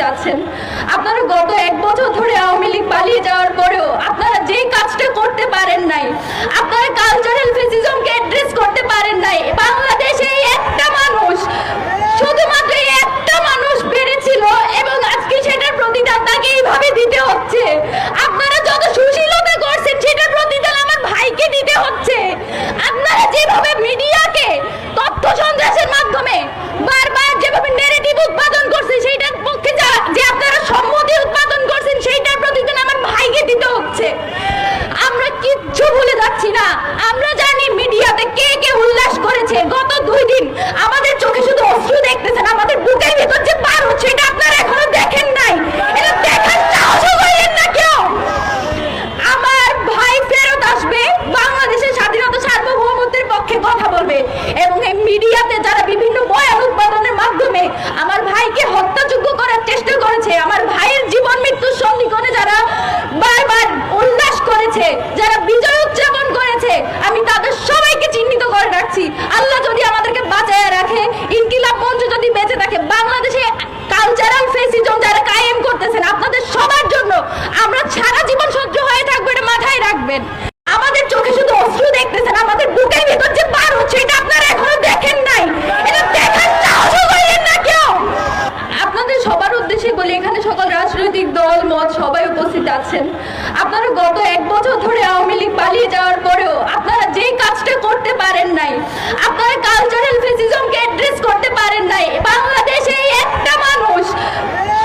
যাচ্ছেন। আপনারা গত এক বছর ধরে আওয়ামী লীগ পালিয়ে যাওয়ার পরেও আপনারা যে কাজটা করতে পারেন নাই, আপনারা কালচারাল ফেসিজমকে অ্যাড্রেস করতে পারেন নাই বাংলা আমরা জানি মিডিয়াতে কে কে উল্লাস করেছে। গত দুই দিন আমাদের আছেন। আপনারা গত এক বছর ধরে আওয়ামী লীগ পালিয়ে যাওয়ার পরেও আপনারা যে কাজটা করতে পারেন নাই, আপনারা কালচারাল ফেসিজমকে অ্যাড্রেস করতে পারেন নাই, বাংলাদেশে একটা মানুষ,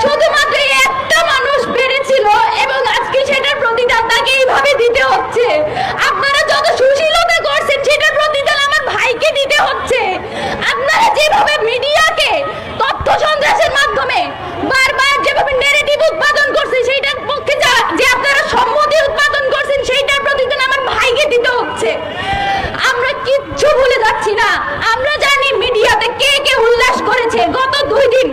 শুধুমাত্র একটা মানুষ বেড়েছিল এবং আজকে সেটার প্রতিদান তাকে এইভাবে দিতে হচ্ছে। আপনারা যত সুশীলতা করছেন, সেটার প্রতিদান আমার ভাইকে দিতে হচ্ছে। আপনারা যেভাবে মিডিয়াকে তথ্য সন্ত্রাসের মাধ্যমে কিচ্ছু ভুলে যাচ্ছি না। আমরা জানি মিডিয়াতে কে কে উল্লাস করেছে। গত দুই দিন